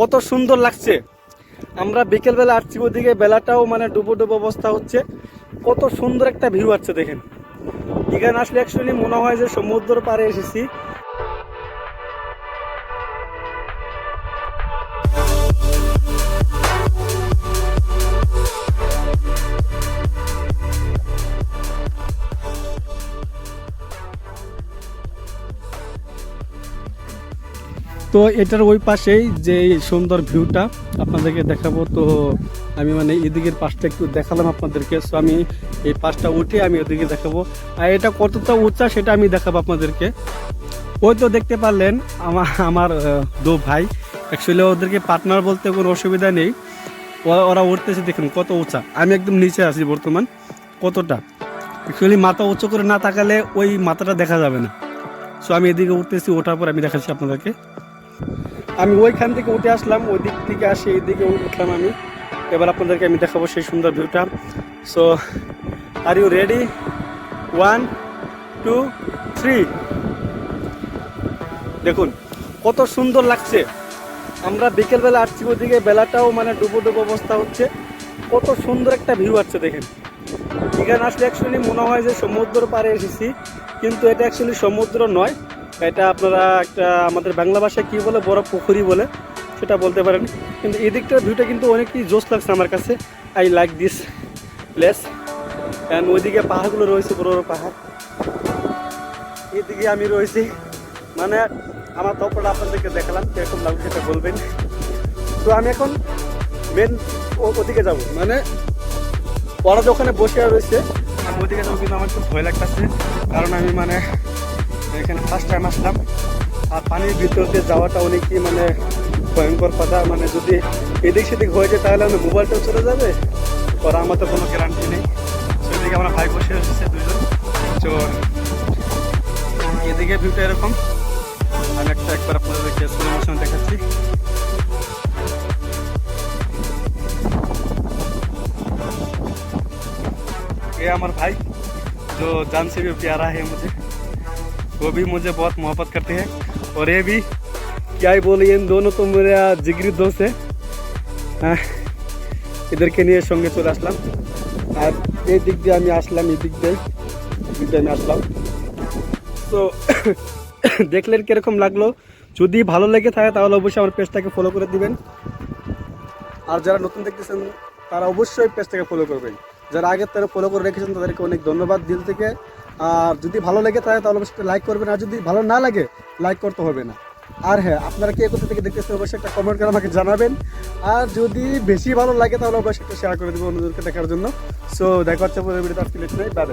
কত সুন্দর লাগছে। আমরা বিকেলবেলা আসছি ওদিকে, বেলাটাও মানে ডুবো ডুবো অবস্থা হচ্ছে। কত সুন্দর একটা ভিউ আছে দেখেন। এখানে আসলে অ্যাকচুয়ালি মনে হয় যে সমুদ্র পাড়ে এসেছি। তো এটার ওই পাশেই যে সুন্দর ভিউটা আপনাদেরকে দেখাবো, তো আমি মানে এদিকের পাশটা একটু দেখালাম আপনাদেরকে। সো আমি এই পাশটা উঠে আমি ওদিকে দেখাবো। আর এটা কতটা উঁচা সেটা আমি দেখাবো আপনাদেরকে। ওই তো দেখতে পারলেন আমার আমার দু ভাই। অ্যাকচুয়ালি ওদেরকে পার্টনার বলতে কোনো অসুবিধা নেই। ওরা- উঠতেছে, দেখুন কত উঁচা। আমি একদম নিচে আছি বর্তমান। কতটা? অ্যাকচুয়ালি মাথা উঁচু করে না তাকালে ওই মাথাটা দেখা যাবে না। সো আমি এদিকে উঠতেছি, ওঠার পর আমি দেখাচ্ছি আপনাদেরকে। আমি ওইখান থেকে উঠে আসলাম, ওই দিক থেকে আসি এইদিকে উঠলাম আমি। এবার আপনাদেরকে আমি দেখাবো সেই সুন্দর ভিউটা। So are you ready one two three দেখুন, কত সুন্দর লাগছে। আমরা বিকেলবেলা আসছি ওদিকে, বেলাটাও মানে ডুবো ডুবো অবস্থা হচ্ছে। কত সুন্দর একটা ভিউ আছে দেখেন। এখানে আসলে অ্যাকচুয়ালি মনে হয় যে সমুদ্র পাড়ে এসেছি, কিন্তু এটা অ্যাকচুয়ালি সমুদ্র নয়। এটা আপনারা একটা আমাদের বাংলা ভাষায় কী বলে, বড় পুকুরি বলে, সেটা বলতে পারেন। কিন্তু এদিকটার ভিউটা কিন্তু অনেকই জোস লাগছে আমার কাছে। I like this place and ওইদিকে পাহাড়গুলো রয়েছে, বড় বড় পাহাড়। এদিকে আমি রয়েছি। মানে আমার তপটা আপনাদেরকে দেখালাম, কীরকম লাগবে সেটা বলবেন। তো আমি এখন মেন ওদিকে যাব। মানে ওরা ওখানে বসে রয়েছে, আমি ওদিকে যাব কিন্তু আমার খুব ভয় লাগতেছে। কারণ আমি মানে এখানে ফার্স্ট টাইম আসলাম আর পানির ভিতর দিয়ে যাওয়াটা অনেকই মানে ভয়ঙ্কর কথা মানে যদি এদিক সেদিক হয়ে যায় তাহলে আমার মোবাইলটাও চলে যাবে ওরা আমার তো কোনো গ্যারান্টি নেই সেদিকে আমরা ভাই বসে এসেছে দুজন তো এদিকে ভিউটা এরকম আমি একটা একবার আপনাদেরকে স্লো মোশন দেখাচ্ছি ये हमारा भाई जो जान से भी प्यारा है मुझे वो भी मुझे बहुत मोहब्बत करते हैं और ये भी क्या ही बोले इन दोनों तो मेरा जिगरी दोस्त है হ্যাঁ, এদেরকে নিয়ে সঙ্গে চলে আসলাম আর এই দিক দিয়ে আমি আসলাম এই দিক দিয়ে এই দিক দিয়ে আমি আসলাম তো দেখলেন কিরকম লাগলো যদি ভালো লেগে থাকে তাহলে অবশ্যই আমার পেজটাকে ফলো করে দিবেন আর যারা নতুন দেখতেছেন তারা অবশ্যই পেজটাকে ফলো করবেন যারা আগের তারা ফলো করে রেখেছেন তাদেরকে অনেক ধন্যবাদ দিল থেকে আর যদি ভালো লাগে থাকে, তাহলে অবশ্যই লাইক করবেন। আর যদি ভালো না লাগে লাইক করতে হবে না। আর হ্যাঁ আপনারা কে কোথা থেকে দেখতেছেন, অবশ্যই একটা কমেন্ট করে আমাকে জানাবেন। আর যদি বেশি ভালো লাগে, তাহলে অবশ্যই একটা শেয়ার করে দেবো অন্যদেরকে দেখার জন্য। সো দেখা হচ্ছে পরে ভিডিওতে আজকে নেই বাই